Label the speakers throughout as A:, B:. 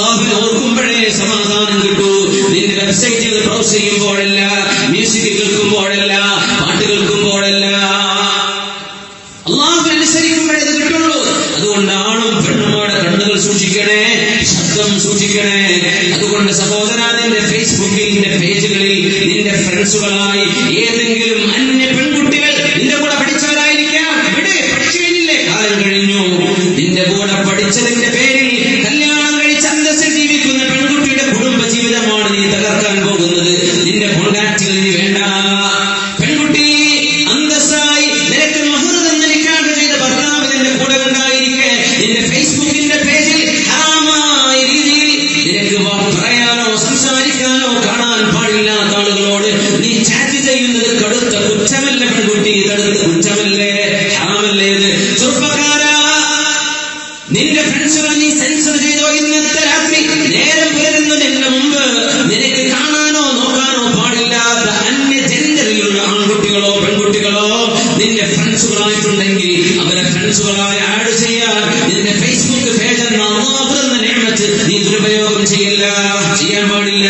A: അള്ളാഹുവിനെ ഓർക്കുമ്പോഴേ സമാധാനം കിട്ടൂ. നിന്റെ വെബ്സൈറ്റിൽ ബ്രൗസ് ചെയ്യുമ്പോഴല്ല മ്യൂസിക് കേൾക്കുമ്പോഴല്ല പാട്ട് കേൾക്കുമ്പോഴല്ല. അള്ളാഹു അനുസരിക്കുമ്പോഴേ കിട്ടുള്ളൂ. അതുകൊണ്ട് ആണും പെണ്ണുമാടെ കണ്ണുകൾ സൂക്ഷിക്കണേ ശബ്ദം സൂക്ഷിക്കണേ. അതുകൊണ്ട് സഹോദര നിന്റെ ഫേസ്ബുക്കിൽ നിന്റെ പേജുകളിൽ നിന്റെ ഫ്രണ്ട്സുകളായി ഏതെങ്കിലും അന്യ പെൺകുട്ടികൾ നിന്റെ കൂടെ പഠിച്ചവരായിരിക്കാം. ഇവിടെ പഠിച്ചു കഴിഞ്ഞില്ലേ? കാലം കഴിഞ്ഞു. നിന്റെ നീ പോകുന്നത് നിന്റെ കോണ്ടാക്റ്റുകൾ നീ വേണ്ട. പെൺകുട്ടി അന്തസ്സായി നിനക്ക് മഹർ തന്ന് നിക്കാഹ് ചെയ്ത ഭർത്താവ് നിന്റെ കൂടെ ഉണ്ടായിരിക്കെ. നിന്റെ ഫേസ്ബുക്കിന്റെ പേജിൽ ഹറാമായ രീതിയിൽ നിനക്ക് പറയാനോ സംസാരിക്കാനോ കാണാൻ പാടില്ലാത്ത ആളുകളോട് നീ ചാറ്റ് ചെയ്യുന്നത് കടുത്ത കുറ്റമല്ല പെൺകുട്ടി? കടുത്ത കുറ്റമല്ലേ? ഹറാമല്ലേ ഉണ്ടെങ്കിൽ അവരെ ഫ്രണ്ട്സുകളായി ആഡ് ചെയ്യാൻ നിന്റെ ഫേസ്ബുക്ക് പേജ് എന്ന അള്ളാഹു എന്ന നീ ദുരുപയോഗം ചെയ്യില്ല ചെയ്യാൻ പാടില്ല.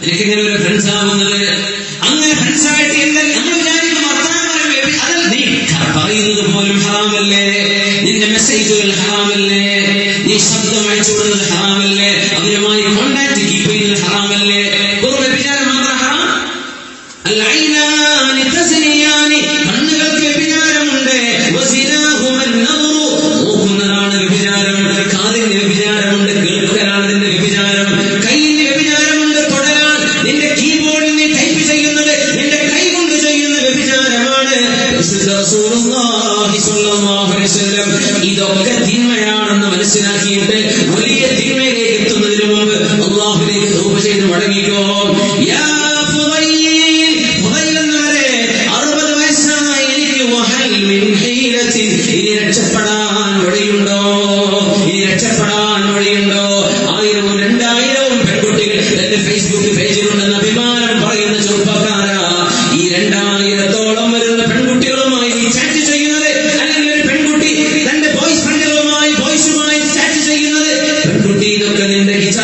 A: നിനക്ക് ഇങ്ങനെ ഒരു ഫ്രണ്ട്സ് ആവുന്നത് അങ്ങനെ ഫ്രണ്ട്സ് ആയിട്ട് എന്ന് വിചാരിക്കും നീ പറയുന്നത് പോലും ഹറാമല്ലേ നിന്റെ മെസ്സേജുകൾ ഹറാമല്ലേ നീ ശബ്ദം അയച്ചു വിടുന്നത് ഹറാമല്ലേ അവരുമായി കോണ്ടാക്ട് കീപ്പ് ചെയ്യുന്നത് ഹറാമല്ലേ വെറും വ്യഭിചാരം മാത്രം ഹറാം അല്ല തസനിയാനി തീരുമാനമാണ് ഇതൊക്കെ തിന്മയാണെന്ന് മനസ്സിലാക്കിയിട്ട് വലിയ തിന്മയിലേക്ക് എത്തുന്നതിന് മുമ്പ് അള്ളാഹുലേക്ക് തൂപ ചെയ്ത് മടങ്ങിക്കോ. അറുപത് വയസ്സായി എനിക്ക് ഇനി രക്ഷപ്പെടാൻ വഴിയുണ്ടോ? ഇനി രക്ഷപ്പെടാൻ വഴിയുണ്ടോ?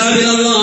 A: إله إلا الله